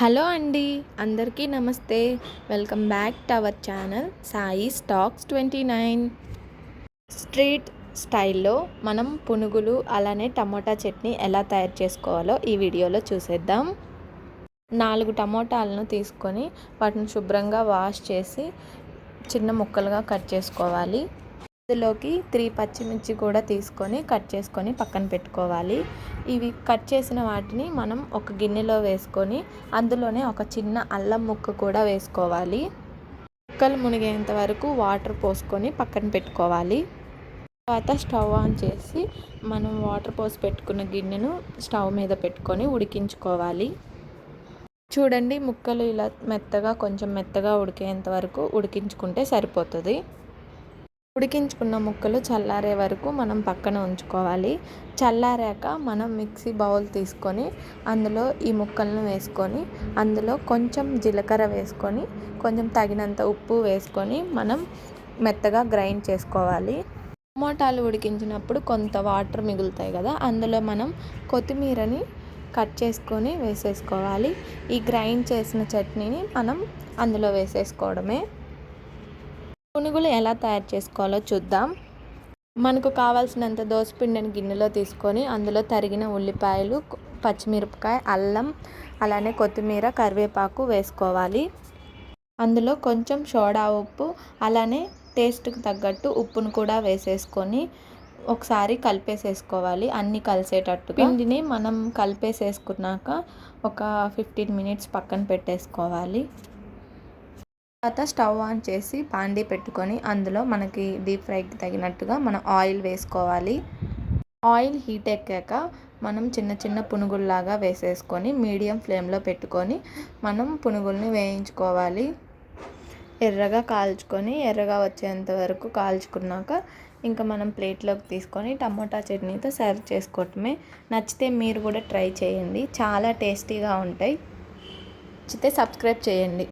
Hello అండి అందరికీ నమస్తే. Welcome back to our channel Sai stocks twenty nine. Street స్టైల్లో మనం పునుగులు అలానే టమోటా చట్నీ ఎలా తయారు చేసుకోవాలో ఈ వీడియోలో చూసేద్దాం. నాలుగు టమోటాలను తీసుకొని వాటిని శుభ్రంగా వాష్ చేసి చిన్న ముక్కలుగా కట్ చేసుకోవాలి. ఇందులోకి త్రీ పచ్చిమిర్చి కూడా తీసుకొని కట్ చేసుకొని పక్కన పెట్టుకోవాలి. ఇవి కట్ చేసిన వాటిని మనం ఒక గిన్నెలో వేసుకొని అందులోనే ఒక చిన్న అల్లం ముక్క కూడా వేసుకోవాలి. ముక్కలు మునిగేంత వరకు వాటర్ పోసుకొని పక్కన పెట్టుకోవాలి. తర్వాత స్టవ్ ఆన్ చేసి మనం వాటర్ పోసి పెట్టుకున్న గిన్నెను స్టవ్ మీద పెట్టుకొని ఉడికించుకోవాలి. చూడండి ముక్కలు ఇలా మెత్తగా కొంచెం మెత్తగా ఉడికేంత వరకు ఉడికించుకుంటే సరిపోతుంది. ఉడికించుకున్న ముక్కలు చల్లారే వరకు మనం పక్కన ఉంచుకోవాలి. చల్లారాక మనం మిక్సీ బౌల్ తీసుకొని అందులో ఈ ముక్కలను వేసుకొని అందులో కొంచెం జీలకర్ర వేసుకొని కొంచెం తగినంత ఉప్పు వేసుకొని మనం మెత్తగా గ్రైండ్ చేసుకోవాలి. టమోటాలు ఉడికించినప్పుడు కొంత వాటర్ మిగులుతాయి కదా అందులో మనం కొత్తిమీరని కట్ చేసుకొని వేసేసుకోవాలి. ఈ గ్రైండ్ చేసిన చట్నీని మనం అందులో వేసేసుకోవడమే. పునుగులు ఎలా తయారు చేసుకోవాలో చూద్దాం. మనకు కావాల్సినంత దోసపిండిని గిన్నెలో తీసుకొని అందులో తరిగిన ఉల్లిపాయలు పచ్చిమిరపకాయ అల్లం అలానే కొత్తిమీర కరివేపాకు వేసుకోవాలి. అందులో కొంచెం సోడా ఉప్పు అలానే టేస్ట్కి తగ్గట్టు ఉప్పును కూడా వేసేసుకొని ఒకసారి కలిపేసేసుకోవాలి. అన్నీ కలిసేటట్టు పిండిని మనం కలిపేసేసుకున్నాక ఒక ఫిఫ్టీన్ మినిట్స్ పక్కన పెట్టేసుకోవాలి. తర్వాత స్టవ్ ఆన్ చేసి పాండి పెట్టుకొని అందులో మనకి డీప్ ఫ్రైకి తగినట్టుగా మనం ఆయిల్ వేసుకోవాలి. ఆయిల్ హీట్ ఎక్కాక మనం చిన్న చిన్న పునుగుల్లాగా వేసేసుకొని మీడియం ఫ్లేమ్లో పెట్టుకొని మనం పునుగుల్ని వేయించుకోవాలి. ఎర్రగా కాల్చుకొని ఎర్రగా వచ్చేంత వరకు కాల్చుకున్నాక ఇంకా మనం ప్లేట్లోకి తీసుకొని టమోటా చట్నీతో సర్వ్ చేసుకోవటమే. నచ్చితే మీరు కూడా ట్రై చేయండి. చాలా టేస్టీగా ఉంటాయి. నచ్చితే సబ్స్క్రైబ్ చేయండి.